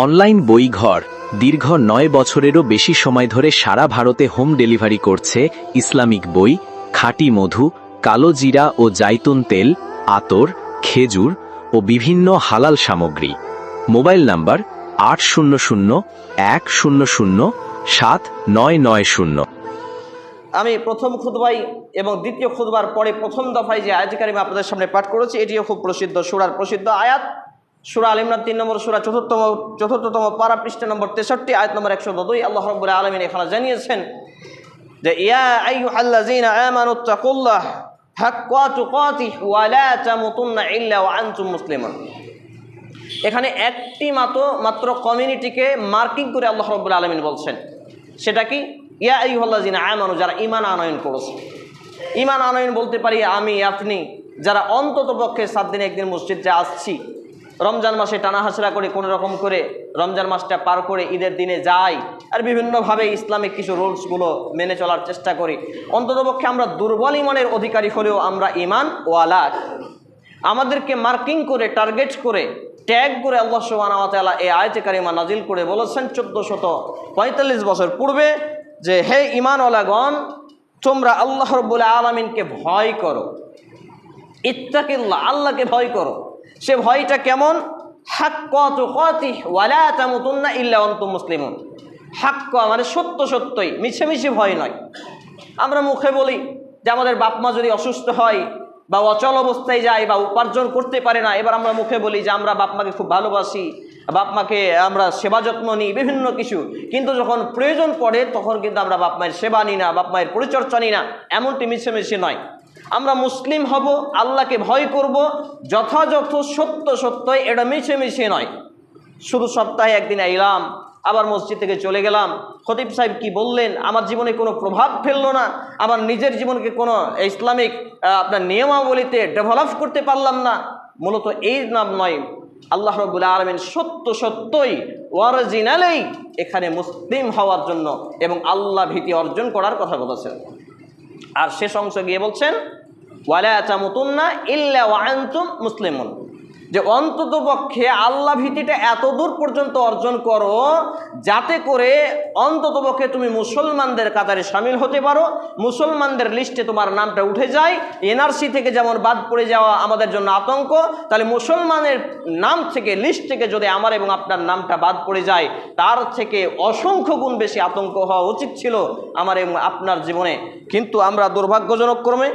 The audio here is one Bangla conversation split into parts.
অনলাইন বইঘর দীর্ঘ নয় বছরেরও বেশি সময় ধরে সারা ভারতে হোম ডেলিভারি করছে ইসলামিক বই, খাঁটি মধু, কালো জিরা ও জাইতুন তেল, আতর, খেজুর ও বিভিন্ন হালাল সামগ্রী। মোবাইল নাম্বার আট শূন্য শূন্য এক শূন্য শূন্য সাত নয় নয় শূন্য। আমি প্রথম খুদবাই এবং দ্বিতীয় খুদবার পরে প্রথম দফায় যে আয়াত কারিমা আপনাদের সামনে পাঠ করেছি, এটিও খুব প্রসিদ্ধ, সুরার প্রসিদ্ধ আয়াত। সুরা আলিমরান তিন নম্বর সুরা চতুর্থম চতুর্থতম পারা পৃষ্ঠ নম্বর তেষট্টি, আয়াত নম্বর একশো দুই আল্লাহ রব্বুল আলমিন এখানে জানিয়েছেন যে এখানে একটি মাত্র মাত্র কমিউনিটিকে মার্কিং করে আল্লাহ রব্বুল আলমিন বলছেন। সেটা কি? ইয়া আইহল্লাজিনা আমানু, যারা ইমান আনয়ন করেছে। ইমান আনয়ন বলতে পারি আমি, আপনি, যারা অন্তত পক্ষে সাত দিনে একদিন মসজিদে আসছি রমজান মাসে টানা হাসরা করে কোনো রকম করে রমজান মাসটা পার করে ঈদের দিনে যাই আর বিভিন্নভাবে ইসলামিক কিছু রুলসগুলো মেনে চলার চেষ্টা করি। অন্ততপক্ষে আমরা দুর্বল ইমানের অধিকারী হলেও আমরা ইমান ওয়ালা আমাদেরকে মার্কিং করে, টার্গেট করে, ট্যাগ করে আল্লাহ সুবাহ এই আয়তে কারিমা নাজিল করে বলেছেন চোদ্দ শত পঁয়তাল্লিশ বছর পূর্বে যে, হে ইমান ইমানওয়ালাগণ তোমরা আল্লাহ রব্বুল আলমিনকে ভয় করো। ইত্তাকিল্লাহ, আল্লাহকে ভয় করো। সে ভয়টা কেমন? মুসলিমুন। হাক্ক মানে সত্য সত্যই মিছে ভয় নয়। আমরা মুখে বলি যে আমাদের বাপ মা যদি অসুস্থ হয় বা অচল অবস্থায় যায় বা উপার্জন করতে পারে না, এবার আমরা মুখে বলি যে আমরা বাপ মাকে খুব ভালোবাসি, বাপ মাকে আমরা সেবা যত্ন নিই, বিভিন্ন কিছু। কিন্তু যখন প্রয়োজন পড়ে, তখন কিন্তু আমরা বাপ মায়ের সেবা নিই না, বাপ মায়ের পরিচর্যা নিই না, এমনটি মিশেমিশে নয়। আমরা মুসলিম হব, আল্লাহকে ভয় করব, যথাযথ সত্য সত্যই এটা মিশে মিশে নয়। শুধু সপ্তাহে একদিন এলাম, আবার মসজিদ থেকে চলে গেলাম। খতিব সাহেব কি বললেন, আমার জীবনে কোনো প্রভাব ফেলল না, আমার নিজের জীবনকে কোনো ইসলামিক আপনার নিয়মাবলীতে ডেভেলপ করতে পারলাম না। মূলত এই নাম নয়, আল্লাহ রবুল্লা আলমিন সত্য সত্যই অরিজিনালেই এখানে মুসলিম হওয়ার জন্য এবং আল্লাহ ভীতি অর্জন করার কথা বলেছেন। আর শেষ অংশ গিয়ে বলছেন ওয়ালা চামুতুন্না ইল্লা ওয়ান্তুম মুসলিমুন। যে অন্তত পক্ষে আল্লাহ ভীতিটা এত দূর পর্যন্ত অর্জন করো, যাতে করে অন্তত পক্ষে তুমি মুসলমানদের কাতারে সামিল হতে পারো, মুসলমানদের লিস্টে তোমার নামটা উঠে যায় এনআরসি থেকে যেমন বাদ পড়ে যাওয়া আমাদের জন্য আতঙ্ক, তাহলে মুসলমানের নাম থেকে, লিস্ট থেকে যদি আমার এবং আপনার নামটা বাদ পড়ে যায়, তার থেকে অসংখ্য গুণ বেশি আতঙ্ক হওয়া উচিত ছিল আমার এবং আপনার জীবনে। কিন্তু আমরা দুর্ভাগ্যজনক ক্রমে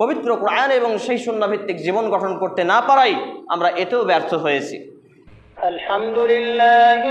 পবিত্র কোরআন এবং সেই শূন্যভিত্তিক জীবন গঠন করতে না পারাই আমরা এতেও ব্যর্থ হয়েছি। আলহামদুলিল্লাহ